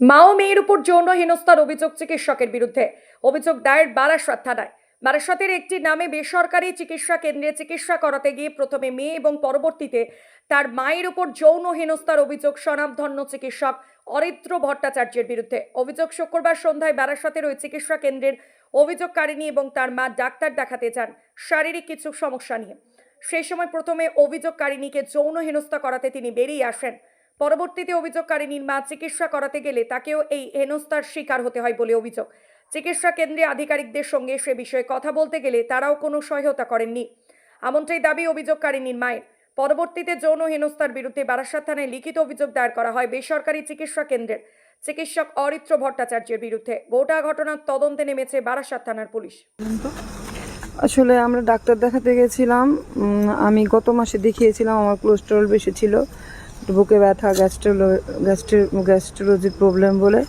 মা ও মেয়ের উপর যৌন হেনস্থার অভিযোগ চিকিৎসকের বিরুদ্ধে। অভিযোগ দায়ের বারাসত থানায়। বারাসতের একটি নামে বেসরকারি চিকিৎসা কেন্দ্রে চিকিৎসা করাতে গিয়ে প্রথমে মেয়ে এবং পরবর্তীতে তার মায়ের উপর যৌন হেনস্থার অভিযোগ স্বনামধন্য চিকিৎসক অরিত্র ভট্টাচার্যের বিরুদ্ধে। অভিযোগ শুক্রবার সন্ধ্যায় বারাসতের ওই চিকিৎসা কেন্দ্রের অভিযোগকারিণী এবং তার মা ডাক্তার দেখাতে যান শারীরিক কিছু সমস্যা নিয়ে। সেই সময় প্রথমে অভিযোগকারিণীকে যৌন হেনস্থা করাতে তিনি বেরিয়ে আসেন। পরবর্তীতে অভিযোগকারিনীর মা চিকিৎসা করাতে গেলে তাকেও এই হেনস্থার শিকার হতে হয় বলে অভিযোগ। চিকিৎসা কেন্দ্রে আধিকারিকদের সঙ্গে সে বিষয়ে কথা বলতে গেলে তারাও কোনো সহায়তা করেননি। এমনটাই দাবি অভিযোগকারিনীর মায়ের পরবর্তীতে যৌন হেনস্থার বিরুদ্ধে বারাসাত থানায় লিখিত অভিযোগ দায়ের করা হয় বেসরকারি চিকিৎসা কেন্দ্রের। চিকিৎসক অরিত্র ভট্টাচার্যের বিরুদ্ধে গোটা ঘটনার তদন্তে নেমেছে বারাসাত থানার পুলিশ। আসলে আমরা ডাক্তার দেখাতে গেছিলাম। আমি গত মাসে দেখিয়েছিলাম, আমার কোলেস্টেরল বেশি ছিল। বুকে ব্যথা গ্যাস্ট্রোলো গ্যাস্ট্রোলজির প্রবলেম বলে।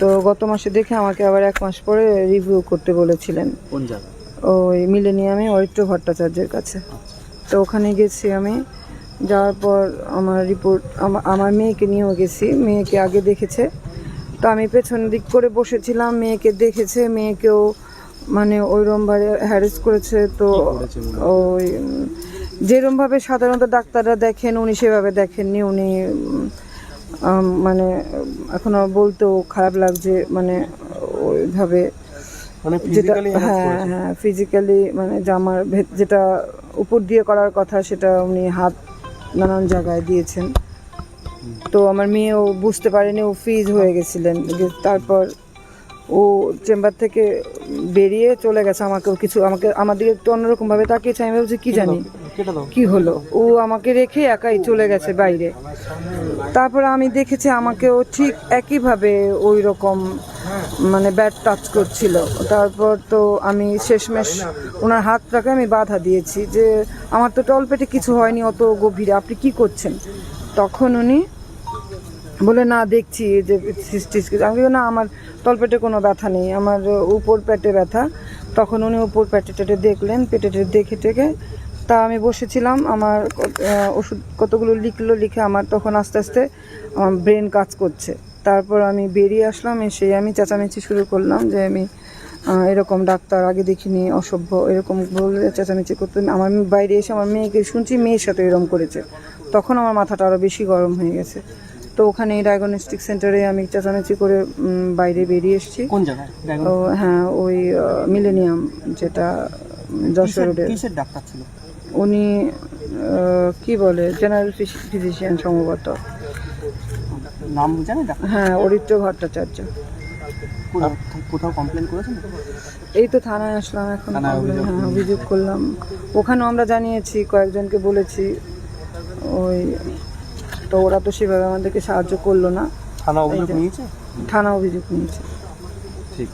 তো গত মাসে দেখে আমাকে আবার এক মাস পরে রিভিউ করতে বলেছিলেন। কোন জায়গা ওই মিলেনিয়ামে অরিত্র ভট্টাচার্যের কাছে। তো ওখানে গেছি আমি। যাওয়ার পর আমার রিপোর্ট আমার মেয়েকে নিয়েও গেছি। মেয়েকে আগে দেখেছে। তো আমি পেছন দিক করে বসেছিলাম। মেয়েকে দেখেছে। মেয়েকেও মানে ওইরমভাবে হ্যারেস করেছে। তো? ওই যেরমভাবে সাধারণত ডাক্তাররা দেখেন উনি সেভাবে দেখেননি উনি মানে এখনও বলতেও খারাপ লাগছে মানে ওইভাবে মানে যেটা হ্যাঁ হ্যাঁ ফিজিক্যালি মানে জামার যেটা উপর দিয়ে করার কথা সেটা উনি হাত নানান জায়গায় দিয়েছেন। তো আমার মেয়েও বুঝতে পারেনি ও ফ্রিজ হয়ে গেছিলেন। তারপর ও চেম্বার থেকে বেরিয়ে চলে গেছে আমাকেও কিছু আমাকে আমার দিকে একটু অন্যরকম ভাবে তাকিয়েছে আমি ভাবছি কি জানি কি হলো? ও আমাকে রেখে একাই চলে গেছে বাইরে। তারপর আমি দেখেছি আমাকেও ঠিক একইভাবে ওই রকম মানে ব্যাট টাচ করছিল। তারপর তো আমি শেষমেশ ওনার হাতটাকে আমি বাধা দিয়েছি যে আমার তো টলপেটে কিছু হয়নি অত গভীরে আপনি কি করছেন? তখন উনি বলে, না, দেখছি যে সিস্টিস আমি না, আমার তলপেটে কোনো ব্যথা নেই, আমার উপর পেটে ব্যথা। তখন উনি উপর পেটে টেটে দেখলেন, পেটে টেটে দেখে টেকে, তা আমি বসেছিলাম, আমার ওষুধ কতগুলো লিখলো লিখে আমার তখন আস্তে আস্তে আমার ব্রেন কাজ করছে। তারপর আমি বেরিয়ে আসলাম, এসে আমি চেঁচামেচি শুরু করলাম যে, আমি এরকম ডাক্তার আগে দেখিনি, অসভ্য। এরকম বলে চেঁচামেচি করতে আমার বাইরে এসে আমার মেয়েকে শুনছি, মেয়ের সাথে এরকম করেছে। তখন আমার মাথাটা আরও বেশি গরম হয়ে গেছে। তো ওখানে ডায়াগনস্টিক সেন্টারে আমি চেঁচামেচি করে বাইরে বেরিয়ে এসেছি। কোন জায়গায়? হ্যাঁ ওই মিলেনিয়াম যেটা যশোর কিসের- রোডে কিসের ডাক্তার ছিল? উনি কি বলে জেনারেল ফিজিশিয়ান সম্ভবত। নাম জানে ডাক্তার? হ্যাঁ অরিত্র ভট্টাচার্য। কোথাও কমপ্লেন করেছেন? এই তো থানায় আসলাম এখন হ্যাঁ অভিযোগ করলাম। ওখানেও আমরা জানিয়েছি কয়েকজনকে বলেছি ওই তো ওরা তো সেভাবে আমাদেরকে সাহায্য করল না। থানা অভিযোগ নিয়েছে? থানা অভিযোগ নিয়েছে। ঠিক